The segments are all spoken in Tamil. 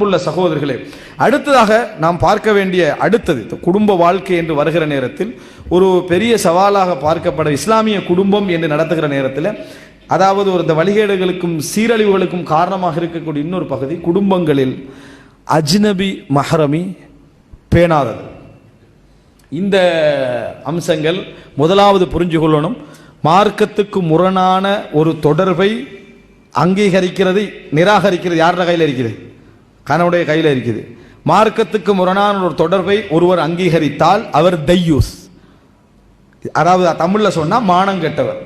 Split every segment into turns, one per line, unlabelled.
உள்ள சகோதரர்களே அடுத்ததாக நாம் பார்க்க வேண்டிய அடுத்தது குடும்ப வாழ்க்கை என்று வருகிற நேரத்தில் ஒரு பெரிய சவாலாக பார்க்கப்பட இஸ்லாமிய குடும்பம் என்று நடத்துகிற நேரத்தில் அதாவது ஒரு இந்த வழிகேடுகளுக்கும் சீரழிவுகளுக்கும் காரணமாக இருக்கக்கூடிய இன்னொரு பகுதி குடும்பங்களில் அஜ்னபி மஹரமி பேணாதது. இந்த அம்சங்கள் முதலாவது புரிஞ்சு கொள்ளணும். மார்க்கத்துக்கு முரணான ஒரு தொடர்பை அங்கீகரிக்கிறது நிராகரிக்கிறது யாரோட கையில் இருக்கிறது கணவனுடைய கையில் இருக்குது. மார்க்கத்துக்கு முரணான ஒரு தொடர்பை ஒருவர் அங்கீகரித்தால் அவர் தையூஸ். அதாவது தமிழில் சொன்னால் மானம் கெட்டவர்.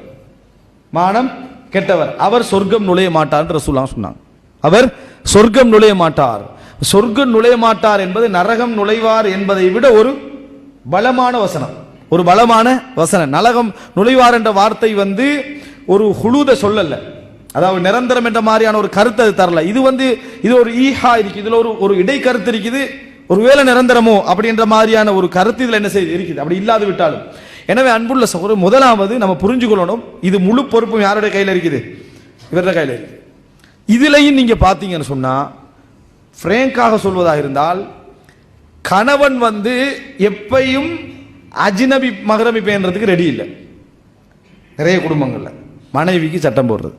மானம் கெட்டவர். அவர் சொர்க்கம் நுழைய மாட்டார் ரசூலாம் சொன்னாங்க. அவர் சொர்க்கம் நுழைய மாட்டார். சொர்க்கம் நுழைய மாட்டார் என்பது நரகம் நுழைவார் என்பதை விட ஒரு பலமான வசனம். ஒரு பலமான வசனம். நலகம் நுழைவார் என்ற வார்த்தை வந்து ஒரு குழுத சொல்லல. அதாவது நிரந்தரம் என்ற மாதிரியான ஒரு கருத்து அது தரல. இது வந்து இது ஒரு ஈஹா இருக்கு. இதுல ஒரு ஒரு இடை கருத்து இருக்குது ஒருவேளை நிரந்தரமோ அப்படின்ற மாதிரியான ஒரு கருத்து இதுல என்ன செய்து இருக்குது. அப்படி இல்லாது விட்டாலும். எனவே அன்புள்ள சகோதரர் முதலாவது நம்ம புரிஞ்சு கொள்ளணும். இது முழு பொறுப்பும் யாருடைய கையில் இருக்குது? இவருடைய கையில் இருக்குது. இதுலையும் நீங்கள் பார்த்தீங்கன்னு சொன்னால் ஃப்ரேங்காக சொல்வதாக இருந்தால் கணவன் வந்து எப்பையும் அஜினபி மகரமி பேன்றதுக்கு ரெடி இல்லை. நிறைய குடும்பங்களில். மனைவிக்கு சட்டம் போடுறது.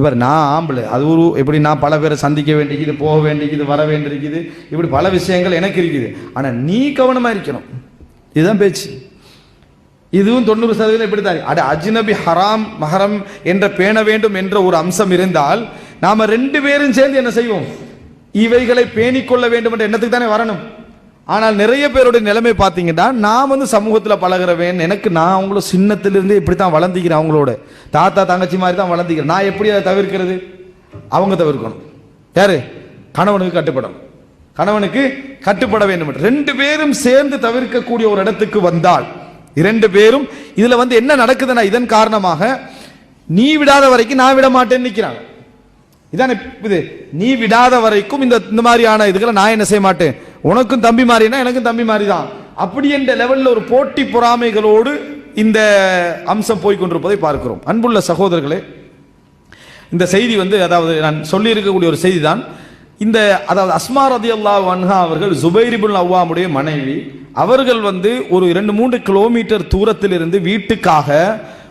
இவர் நான் ஆம்பளை. அது ஒரு எப்படி நான் பல பேரை சந்திக்க வேண்டியது போக வேண்டியது வர வேண்டியிருக்குது இப்படி பல விஷயங்கள் எனக்கு இருக்குது. ஆனால் நீ கவனமாக இருக்கணும். இதுதான் பேச்சு. இதுவும் தொண்ணூறு சதவீதம் இப்படி தான் அட அஜ்னபி ஹராம் மஹரம் என்ற பேண வேண்டும் என்ற ஒரு அம்சம் இருந்தால் நாம் ரெண்டு பேரும் சேர்ந்து என்ன செய்வோம்? இவைகளை பேணிக்கொள்ள வேண்டும் என்ற எண்ணத்துக்கு தானே வரணும். ஆனால் நிறைய பேருடைய நிலைமை பார்த்தீங்கன்னா நான் வந்து சமூகத்தில் பழகிறவேன் எனக்கு நான் அவங்களும் சின்னத்திலிருந்தே இப்படி தான் வளர்ந்திக்கிறேன் அவங்களோட. தாத்தா தங்கச்சி மாதிரி தான் வளர்ந்திக்கிறேன். நான் எப்படி அதை தவிர்க்கிறது? அவங்க தவிர்க்கணும். யாரு? கணவனுக்கு கட்டுப்படணும் கணவனுக்கு கட்டுப்பட வேண்டும் ரெண்டு பேரும் சேர்ந்து தவிர்க்கக்கூடிய ஒரு இடத்துக்கு வந்தால் இரண்டு பேரும் இதுல வந்து என்ன நடக்குதுன்னா இதன் காரணமாக நீ விடாத வரைக்கும் நான் விட மாட்டேன்னு நிற்கிறாங்க இதான இது? நீ விடாத வரைக்கும் இந்த இந்த மாதிரியான இதுகளை நான் என்ன செய்ய மாட்டேன்? உனக்கும் தம்பி மாறினா எனக்கும் தம்பி மாதிரி தான் அப்படி என்ற லெவலில் ஒரு போட்டி பொறாமைகளோடு இந்த அம்சம் போய் கொண்டிருப்பதை பார்க்கிறோம். அன்புள்ள சகோதரர்களே இந்த செய்தி வந்து அதாவது நான் சொல்லியிருக்கக்கூடிய ஒரு செய்தி தான் இந்த அதாவது அஸ்மா ரதி அல்லா வன்ஹா அவர்கள் ஜுபைரிபுல் அவ்வாமுடைய மனைவி அவர்கள் வந்து ஒரு இரண்டு மூன்று கிலோமீட்டர் தூரத்தில் இருந்து வீட்டுக்காக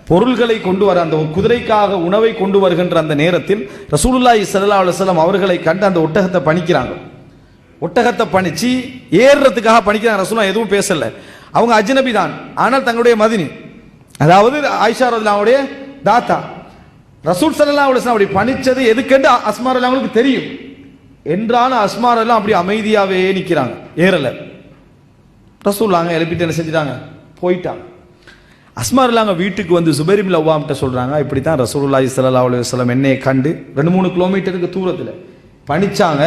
பொருள்களை கொண்டு வர அந்த குதிரைக்காக உணவை கொண்டு வருகின்ற அந்த நேரத்தில் ரசூலுல்லாஹி சல்லா அலுவலம் அவர்களை கண்டு அந்த ஒட்டகத்தை பணிக்கிறாங்க ஒட்டகத்தை பணிச்சு ஏறுறதுக்காக பணிக்கிறாங்க. ரசூலா எதுவும் பேசல. அவங்க அஜ்னபி தான். ஆனால் தங்களுடைய மதினி. அதாவது ஆயிஷா ரதிலாவுடைய தாத்தா. ரசூல் சல்லா அலுவலாம் அப்படி பணிச்சது எதுக்கென்று அஸ்மார் அவங்களுக்கு தெரியும். என்றாலும் அஸ்மார் எல்லாம் அப்படி அமைதியாகவே நிற்கிறாங்க ஏறல. ரசூல்லாங்க எழுப்பிட்டு என்ன செஞ்சிட்டாங்க? போயிட்டாங்க. அஸ்மார் இல்லாங்க வீட்டுக்கு வந்து சுபரிம் லவ்வாம்கிட்ட சொல்கிறாங்க இப்படி தான் ரசூல்லாஹி சல்லா அலைஹி என்னையை கண்டு ரெண்டு மூணு கிலோமீட்டருக்கு தூரத்தில். பணிச்சாங்க.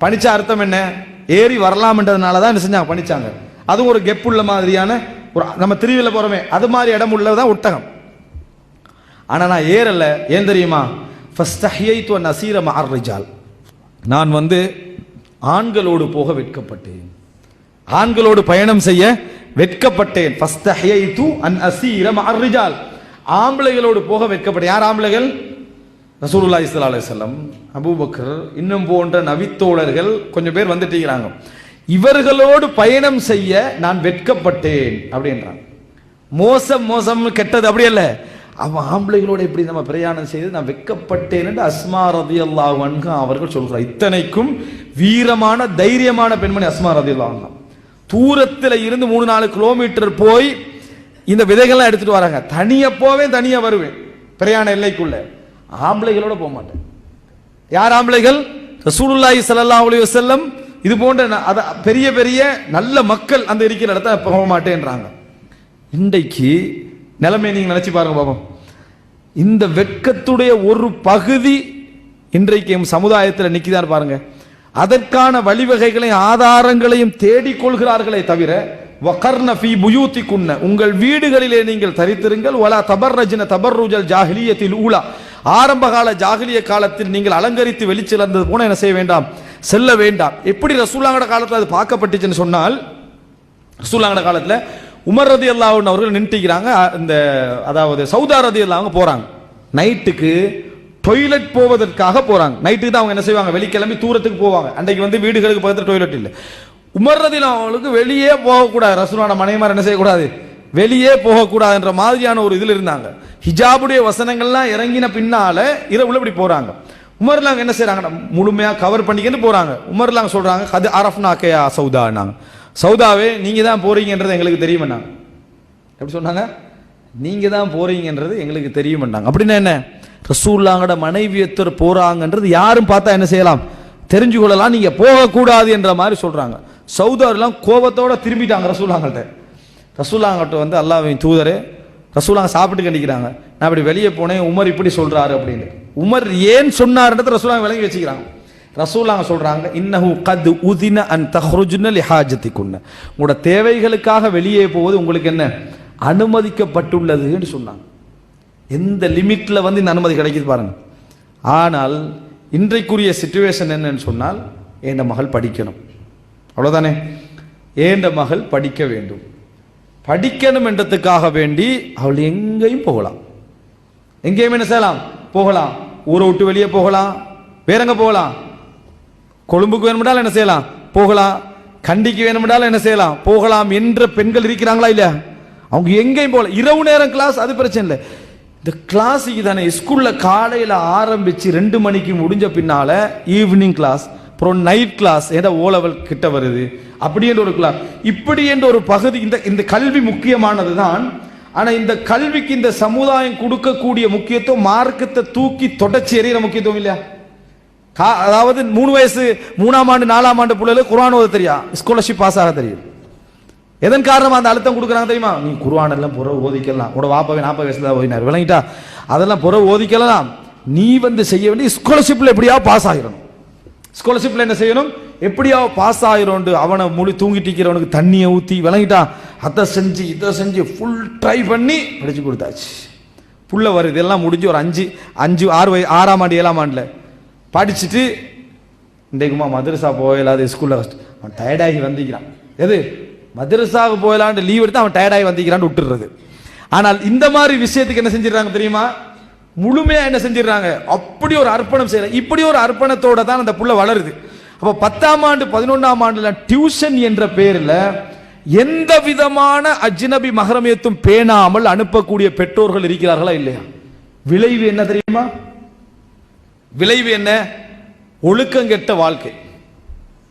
பணிச்ச அர்த்தம் என்ன? ஏறி வரலாம்ன்றதுனால தான் என்ன செஞ்சாங்க? பணிச்சாங்க. அதுவும் ஒரு கெப்புள்ள மாதிரியான ஒரு நம்ம திருவிழா போகிறோமே அது மாதிரி இடம் உள்ளதான் ஒட்டகம். ஆனால் நான் ஏறல. ஏன் தெரியுமா? ஃபஸ்தஹியைத்து அன் அசீர ரிஜால் நான் வந்து ஆண்களோடு போக வெட்கப்பட்டேன். ஆண்களோடு பயணம் செய்ய வெட்கப்பட்டேன். ஃபஸ்தஹியைத்து அன் அசீர மஅர் ரிஜால் ஆம்பளைகளோடு போக வெட்கப்பட்டேன். யார் ஆம்பளைகள்? ரசூலுல்லா இஸ்லா அலுவலம் வஸல்லம் அபூபக்கர் இன்னும் போன்ற நவித்தோழர்கள் கொஞ்சம் பேர் வந்துட்டீங்கிறாங்க இவர்களோடு பயணம் செய்ய நான் வெட்கப்பட்டேன் அப்படின்றாங்க. மோசம் மோசம் கெட்டது அப்படி அல்ல. அவன் ஆம்பளைகளோடு எப்படி நம்ம பிரயாணம் செய்து நான் வெட்கப்பட்டேன் என்று அஸ்மா ரதி அல்லாஹ் அவர்கள் சொல்கிறார். இத்தனைக்கும் வீரமான தைரியமான பெண்மணி அஸ்மா ரதி அல்லாஹ் தூரத்தில் இருந்து மூணு நாலு கிலோமீட்டர் போய் இந்த விதைகள்லாம் எடுத்துட்டு வராங்க. தனியாக போவேன் தனியாக வருவேன். பிரயாண எல்லைக்குள்ளே. ஆம்பளைகளோட போக மாட்டேன். யார் ஆம்பளைகள்? ரசூலுல்லாஹி சல்லா அலி வசல்லம் இது போன்ற அத பெரிய பெரிய நல்ல மக்கள் அந்த இருக்கிற இடத்த போக மாட்டேன்றாங்க. இன்றைக்கு நிலைமை நீங்க நினைச்சு பாருங்க பாப்போம். இந்த வெட்கத்துடைய ஒரு பகுதி இன்றைக்கு எம் சமுதாயத்தில் நிற்கிதான் பாருங்க. அதற்கான வழிவகைகளையும் ஆதாரங்களையும் தேடிக்கொள்கிறார்களே தவிர வகர்ன ஃபீ உங்கள் வீடுகளிலே நீங்கள் தரித்திருங்கள் வலா தபர்ரஜின தபர்ருஜல் ஜாஹிலியத்தில் ஊலா. ஆரம்பகால ஜாகிலிய காலத்தில் நீங்கள் அலங்கரித்து வெளிச்சிலந்தது போன என்ன செய்ய வேண்டாம்? செல்ல வேண்டாம். எப்படி ரசூலாங்கட காலத்தில் அது பார்க்கப்பட்டுச்சுன்னு சொன்னால் ரசூலாங்கட காலத்தில் உமர் ரதி அல்லாவுன்னு அவர்கள் நின்றுக்கிறாங்க. இந்த அதாவது சவுதா ரதி அல்லாவங்க போகிறாங்க நைட்டுக்கு டொய்லெட் போவதற்காக போகிறாங்க நைட்டுக்கு தான் அவங்க என்ன செய்வாங்க? வெளிக்கிளம்பி தூரத்துக்கு போவாங்க. அன்றைக்கு வந்து வீடுகளுக்கு பக்கத்தில் டொய்லெட் இல்லை. உமர் ரதி அவங்களுக்கு வெளியே போகக்கூடாது. ரசூலான மனைவிமார் என்ன செய்யக்கூடாது? வெளியே போகக்கூடாதுன்ற மாதிரியான ஒரு இதில் இருந்தாங்க. ஹிஜாபுடைய வசனங்கள்லாம் இறங்கின பின்னால இரவுல இப்படி போறாங்க. உமர்லாங்க என்ன செய்றாங்க முழுமையாக கவர் பண்ணிக்கிட்டு போறாங்க. உமர்லாங்க சொல்றாங்க அது அரஃப்னாக்கையா சௌதான்னாங்க சௌதாவே நீங்க தான் போறீங்கன்றது எங்களுக்கு தெரியுமன்னாங்க எப்படி சொன்னாங்க? நீங்க தான் போறீங்கன்றது எங்களுக்கு தெரியுமன்னாங்க அப்படின்னா என்ன? ரசூல்லாங்கட மனைவியத்தர் போறாங்கன்றது யாரும் பார்த்தா என்ன செய்யலாம்? தெரிஞ்சு கொள்ளலாம். நீங்க போகக்கூடாது என்ற மாதிரி சொல்றாங்க. சௌதார்லாம் கோபத்தோட திரும்பிட்டாங்க ரசூல்லாங்கள்ட்ட. ரசூலாங்கிட்ட வந்து அல்லாவின் தூதரே ரசூலாங்க சாப்பிட்டு கண்டிக்கிறாங்க. நான் இப்படி வெளியே போனேன் உமர் இப்படி சொல்கிறாரு அப்படின்னு. உமர் ஏன் சொன்னார்ன்றது ரசூலாங்க விளங்கி வச்சுக்கிறாங்க. ரசூலாங்க சொல்கிறாங்க இன்னஹு கத் உதின அன் தஹ்ருஜுன லிஹாஜத்திக்குன்ன உங்களோட தேவைகளுக்காக வெளியே போவது உங்களுக்கு என்ன? அனுமதிக்கப்பட்டுள்ளதுன்னு சொன்னாங்க. எந்த லிமிட்டில் வந்து இந்த அனுமதி கிடைக்குது பாருங்க. ஆனால் இன்றைக்குரிய சுச்சுவேஷன் என்னன்னு சொன்னால் என் மகள் படிக்கணும்? அவ்வளோதானே ஏண்ட மகள் படிக்க வேண்டும்? படிக்கணும் என்றதுக்காக வேண்டி அவள் எங்கேயும் போகலாம். எங்கேயும் என்ன செய்யலாம்? போகலாம். ஊரை விட்டு வெளியே போகலாம். வேறங்க போகலாம்? கொழும்புக்கு வேணுமென்றால் என்ன செய்யலாம்? போகலாம். கண்டிக்கு வேணுமென்றால் என்ன செய்யலாம்? போகலாம் என்ற பெண்கள் இருக்கிறாங்களா இல்லையா? அவங்க எங்கேயும் போகலாம் இரவு நேரம் கிளாஸ் அது பிரச்சனை இல்லை. இந்த கிளாஸுக்கு தானே ஸ்கூலில் காலையில் ஆரம்பித்து ரெண்டு மணிக்கு முடிஞ்ச பின்னால் ஈவினிங் கிளாஸ் அப்புறம் நைட் கிளாஸ் ஏதோ ஓ லெவல் கிட்ட வருது. அப்படி என்ற ஒரு கிளாஸ் இப்படி என்ற ஒரு பகுதி இந்த இந்த கல்வி முக்கியமானது தான் ஆனால் இந்த கல்விக்கு இந்த சமுதாயம் கொடுக்கக்கூடிய முக்கியத்துவம் மார்க்கத்தை தூக்கி தொடச்சி எறிகிற முக்கியத்துவம் இல்லையா? கா- அதாவது மூணு வயசு மூணாம் ஆண்டு நாலாம் ஆண்டு பிள்ளைகளுக்கு குரான் ஓத தெரியா? ஸ்காலர்ஷிப் பாஸ் ஆக தெரியும். எதன் காரணமாக அந்த அழுத்தம் கொடுக்குறாங்க தெரியுமா? நீ குருவான் எல்லாம் புற ஓதிக்கலாம். உட வாப்பாவே நாற்பது வயசுல தான் ஓதினார். விளங்கிட்டா? அதெல்லாம் புற ஓதிக்கலாம். நீ வந்து செய்ய வேண்டிய ஸ்காலர்ஷிப்பில் எப்படியா பாஸ் ஆகிடணும். ஸ்காலர்ஷிப்பில் என்ன செய்யணும்? எப்படியா பாஸ் ஆகிரோண்டு அவனை முழு தூங்கிட்டு இருக்கிறவனுக்கு தண்ணியை ஊற்றி விளங்கிட்டான். அதை செஞ்சு இதை செஞ்சு ஃபுல் ட்ரை பண்ணி படித்து கொடுத்தாச்சு. புள்ள வருது இதெல்லாம் முடிஞ்சு ஒரு அஞ்சு அஞ்சு ஆறு வய ஆறாம் ஆண்டு ஏழாம் ஆண்டில். படிச்சுட்டு இன்றைக்குமா மதரசா போயிடாது ஸ்கூலில் அவன் டயர்டாகி வந்திக்கிறான். எது? மதரசாவுக்கு போயிடலான்னு லீவ் எடுத்து அவன் டயர்டாகி வந்திக்கிறான்னு விட்டுறது ஆனால் இந்த மாதிரி விஷயத்துக்கு என்ன செஞ்சிடறாங்க தெரியுமா? முழுமையா என்ன செஞ்சிடறாங்க? அப்படி ஒரு அர்ப்பணம் செய்யற இப்படி ஒரு அர்ப்பணத்தோட தான் அந்த புள்ள வளருது. அப்ப பத்தாம் ஆண்டு பதினொன்றாம் ஆண்டுல டியூஷன் என்ற பேர்ல எந்த விதமான அஜ்னபி மகரமியத்தும் பேணாமல் அனுப்பக்கூடிய பெற்றோர்கள் இருக்கிறார்களா இல்லையா? விளைவு என்ன தெரியுமா? விளைவு என்ன? ஒழுக்கங்கெட்ட வாழ்க்கை.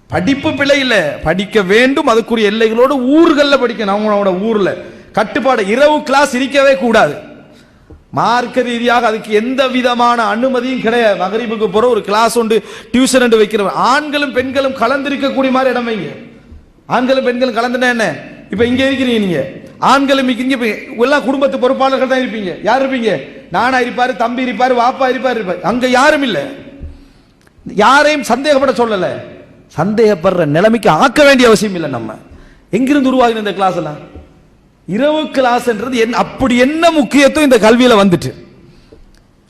படிப்பு பிழை இல்லை. படிக்க வேண்டும் அதுக்குரிய எல்லைகளோடு ஊர்களில் படிக்கணும். அவங்களோட ஊரில். கட்டுப்பாடு இரவு கிளாஸ் இருக்கவே கூடாது. மார்க்க ரீதியாக அதுக்கு எந்த விதமான அனுமதியும் கிடையாது. மகரிபுக்கு போற ஒரு கிளாஸ் உண்டு டியூஷன் என்று வைக்கிறவன் ஆண்களும் பெண்களும் கலந்திருக்கக்கூடிய மாதிரி இடம் வைங்க. ஆண்களும் பெண்களும் கலந்துனா என்ன? இப்ப இங்க இருக்கிறீங்க நீங்க. ஆண்களும் இங்க இங்க எல்லாம் குடும்பத்து பொறுப்பாளர்கள் தான் இருப்பீங்க. யார் இருப்பீங்க? நானா இருப்பாரு தம்பி இருப்பாரு வாப்பா இருப்பாரு இருப்பாரு. அங்க யாரும் இல்ல. யாரையும் சந்தேகப்பட சொல்லல. சந்தேகப்படுற நிலைமைக்கு ஆக்க வேண்டிய அவசியம் இல்லை நம்ம. எங்கிருந்து உருவாகின இந்த கிளாஸ் எல்லாம்? இரவு கிளாஸ்ன்றது என் அப்படி என்ன முக்கியத்துவம் இந்த கல்வியில் வந்துட்டு?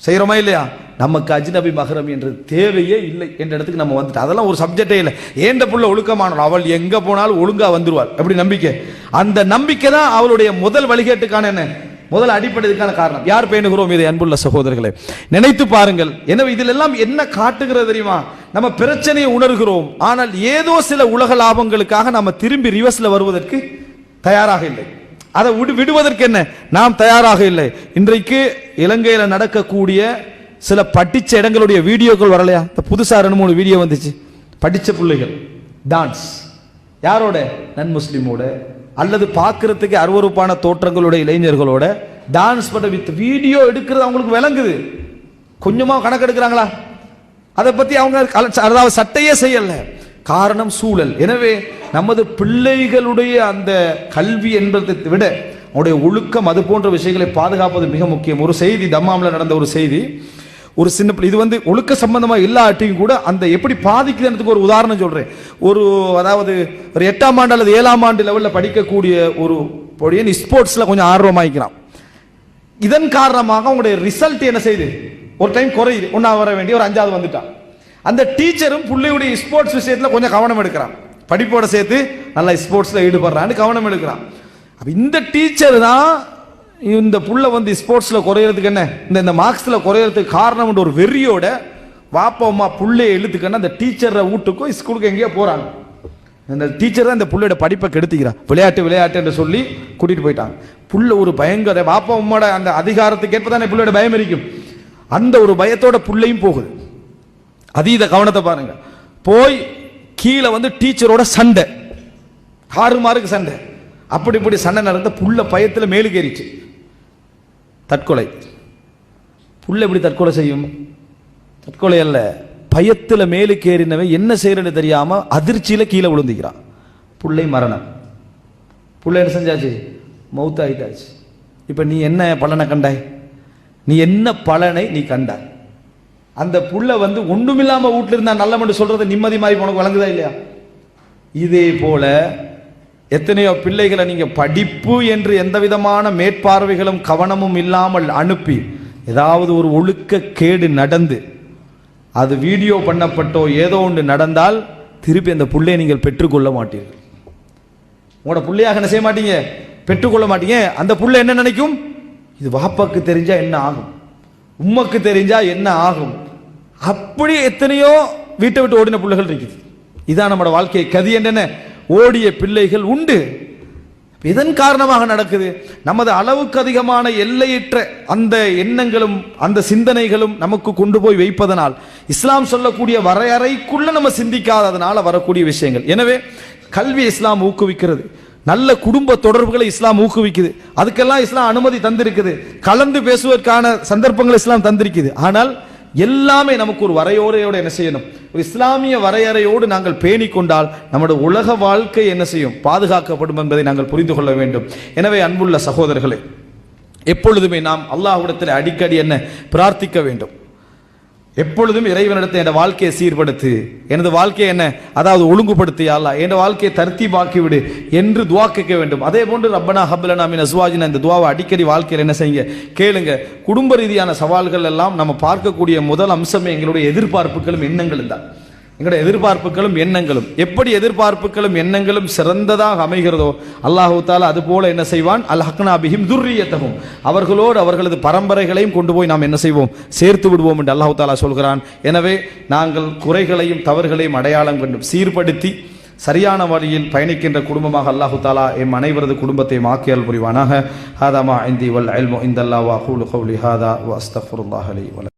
செய்கிறோமா இல்லையா? நமக்கு அஜ்னபி மகரம் என்று தேவையே இல்லை என்ற இடத்துக்கு நம்ம வந்துட்டு. அதெல்லாம் ஒரு சப்ஜெக்டே இல்லை. ஏண்ட புள்ள ஒழுக்கமானோம் அவள் எங்க போனாலும் ஒழுங்கா வந்துருவாள். அப்படி நம்பிக்கை? அந்த நம்பிக்கை தான் அவளுடைய முதல் வழிகேட்டுக்கான என்ன? முதல் அடிப்படைக்கான காரணம். யார் பேணுகிறோம் இதை அன்புள்ள சகோதரர்களை? நினைத்து பாருங்கள். எனவே இதில் எல்லாம் என்ன காட்டுகிறது தெரியுமா? நம்ம பிரச்சனையை உணர்கிறோம். ஆனால் ஏதோ சில உலக லாபங்களுக்காக நம்ம திரும்பி ரிவர்ஸ்ல வருவதற்கு தயாராக இல்லை. அதை விடு விடுவதற்கு என்ன? நாம் தயாராக இல்லை. இன்றைக்கு இலங்கையில் நடக்கக்கூடிய சில படித்த இடங்களுடைய வீடியோக்கள் வரலையா? இந்த புதுசாக ரெண்டு மூணு வீடியோ வந்துச்சு. படித்த பிள்ளைகள் டான்ஸ் யாரோட? நன் முஸ்லீமோட. அல்லது பார்க்கறதுக்கு அருவருப்பான தோற்றங்களோட இளைஞர்களோட. டான்ஸ் பண்ண வித் வீடியோ எடுக்கிறது அவங்களுக்கு விளங்குது. கொஞ்சமாக கணக்கு எடுக்கிறாங்களா? அதை பற்றி அவங்க அதாவது சட்டையே செய்யல. காரணம் சூழல். எனவே நமது பிள்ளைகளுடைய அந்த கல்வி என்பதை விட அவருடைய ஒழுக்கம் அது போன்ற விஷயங்களை பாதுகாப்பது மிக முக்கியம். ஒரு செய்தி தம்மாமில் நடந்த ஒரு செய்தி. ஒரு சின்ன பிள்ளை இது வந்து ஒழுக்க சம்பந்தமாக இல்லாட்டியும் கூட அந்த எப்படி பாதிக்குதுன்றதுக்கு ஒரு உதாரணம் சொல்கிறேன் ஒரு அதாவது ஒரு எட்டாம் ஆண்டு அல்லது ஏழாம் ஆண்டு லெவலில் படிக்கக்கூடிய ஒரு பொடியன் ஸ்போர்ட்ஸில் கொஞ்சம் ஆர்வமாகிக்கிறான் இதன் காரணமாக அவங்களுடைய ரிசல்ட் என்ன செய்யுது ஒரு டைம் குறையுது. ஒன்றா வர வேண்டிய ஒரு அஞ்சாவது வந்துட்டான். அந்த டீச்சரும் பிள்ளையுடைய ஸ்போர்ட்ஸ் விஷயத்தில் கொஞ்சம் கவனம் எடுக்கிறான். படிப்போட சேர்த்து நல்லா ஸ்போர்ட்ஸில் ஈடுபடுறான்னு கவனம் எடுக்கிறான். அப்போ இந்த டீச்சர் தான் இந்த புள்ள வந்து ஸ்போர்ட்ஸில் குறையிறதுக்கு என்ன? இந்த இந்த மார்க்ஸில் குறையிறதுக்கு காரணம்ன்ற ஒரு வெறியோட வாப்பம்மா புள்ளையை புள்ளைய அந்த டீச்சரை வீட்டுக்கும் ஸ்கூலுக்கு எங்கேயோ போகிறாங்க அந்த டீச்சர் தான் இந்த பிள்ளையோட படிப்பை கெடுத்துக்கிறான் விளையாட்டு விளையாட்டு என்று சொல்லி கூட்டிகிட்டு போயிட்டாங்க புள்ள ஒரு பயங்கர வாப்பா உம்மோட அந்த அதிகாரத்துக்கு ஏற்ப தானே பிள்ளையோட பயம் இருக்கும். அந்த ஒரு பயத்தோட புள்ளையும் போகுது. அதீத கவனத்தை பாருங்க. போய் கீழே வந்து டீச்சரோட சண்டை. ஆறு மாருக்கு சண்டை. அப்படி இப்படி சண்டை நடந்த புள்ள பயத்தில் மேலுக்கேறிச்சு தற்கொலை. புள்ள எப்படி தற்கொலை செய்யும்? தற்கொலை அல்ல. பயத்தில் மேலுக்கேறினவன் என்ன செய்யறன்னு தெரியாம அதிர்ச்சியில் கீழே விழுந்துக்கிறான். புள்ளை மரணம். புள்ள என்ன செஞ்சாச்சு? மௌத்த ஆயிட்டாச்சு இப்போ நீ என்ன பலனை கண்டாய்? நீ என்ன பலனை நீ கண்டாய்? அந்த புள்ள வந்து ஒண்ணுமில்லாம வீட்டுல இருந்தா மட்டும் சொல்றது நிம்மதி மாதிரி உனக்கு வழங்குதா இல்லையா? இதே போல எத்தனையோ பிள்ளைகளை நீங்க படிப்பு என்று எந்த விதமான மேற்பார்வைகளும் கவனமும் இல்லாமல் அனுப்பி ஏதாவது ஒரு ஒழுக்க கேடு நடந்து அது வீடியோ பண்ணப்பட்டோ ஏதோ ஒன்று நடந்தால் திருப்பி அந்த பிள்ளையை நீங்கள் பெற்றுக்கொள்ள மாட்டீர்கள். உங்களோட பிள்ளையாக என்ன செய்ய மாட்டீங்க? பெற்றுக்கொள்ள மாட்டீங்க. அந்த புள்ள என்ன நினைக்கும்? இது வாப்பாக்கு தெரிஞ்சா என்ன ஆகும்? உம்மக்கு தெரிஞ்சா என்ன ஆகும்? அப்படி எத்தனையோ வீட்டை விட்டு ஓடின பிள்ளைகள் இருக்குது. இதான் நம்மளோட வாழ்க்கை கதி என்னென்ன ஓடிய பிள்ளைகள் உண்டு. இதன் காரணமாக நடக்குது? நமது அளவுக்கு அதிகமான எல்லையற்ற அந்த எண்ணங்களும் அந்த சிந்தனைகளும் நமக்கு கொண்டு போய் வைப்பதனால் இஸ்லாம் சொல்லக்கூடிய வரையறைக்குள்ள நம்ம சிந்திக்காததுனால வரக்கூடிய விஷயங்கள். எனவே கல்வி இஸ்லாம் ஊக்குவிக்கிறது. நல்ல குடும்ப தொடர்புகளை இஸ்லாம் ஊக்குவிக்குது. அதுக்கெல்லாம் இஸ்லாம் அனுமதி தந்திருக்குது. கலந்து பேசுவதற்கான சந்தர்ப்பங்கள் இஸ்லாம் தந்திருக்குது. ஆனால் எல்லாமே நமக்கு ஒரு வரையோரையோடு என்ன செய்யணும்? ஒரு இஸ்லாமிய வரையறையோடு நாங்கள் பேணிக் கொண்டால் நம்முடைய உலக வாழ்க்கை என்ன செய்யும்? பாதுகாக்கப்படும் என்பதை நாங்கள் புரிந்து கொள்ள வேண்டும். எனவே அன்புள்ள சகோதரர்களே எப்பொழுதுமே நாம் அல்லாஹ்விடத்தில் அடிக்கடி என்ன? பிரார்த்திக்க வேண்டும். எப்பொழுதும் இறைவனிடத்தை என் வாழ்க்கையை சீர்படுத்து. எனது வாழ்க்கையை என்ன? அதாவது ஒழுங்குபடுத்தி அல்ல. என் வாழ்க்கையை தருத்தி விடு என்று துவா கேட்க வேண்டும். அதே போன்று ரப்பனா ஹப்லனா மீன் அஸ்வாஜின இந்த துவாவை அடிக்கடி வாழ்க்கையில் என்ன செய்யுங்க? கேளுங்க. குடும்ப ரீதியான சவால்கள் எல்லாம் நம்ம பார்க்கக்கூடிய முதல் அம்சமே எங்களுடைய எதிர்பார்ப்புகளும் எண்ணங்களும் தான். எங்களுடைய எதிர்பார்ப்புகளும் எண்ணங்களும். எப்படி எதிர்பார்ப்புகளும் எண்ணங்களும் சிறந்ததாக அமைகிறதோ அல்லாஹு தாலா அது போல என்ன செய்வான்? அல் ஹக்னாபிஹிம் துர்ரியத்தகும் அவர்களோடு அவர்களது பரம்பரைகளையும் கொண்டு போய் நாம் என்ன செய்வோம்? சேர்த்து விடுவோம் என்று அல்லாஹு தாலா சொல்கிறான். எனவே நாங்கள் குறைகளையும் தவறுகளையும் அடையாளம் கண்டும் சீர்படுத்தி சரியான வழியில் பயணிக்கின்ற குடும்பமாக அல்லாஹு தாலா எம் அனைவரது குடும்பத்தை மாக்கியல் புரிவானாக. ஹாதாமா இந்தி வல் அல்மோ இந்தல்லா வா ஹூலு கௌலி ஹாதா வ வல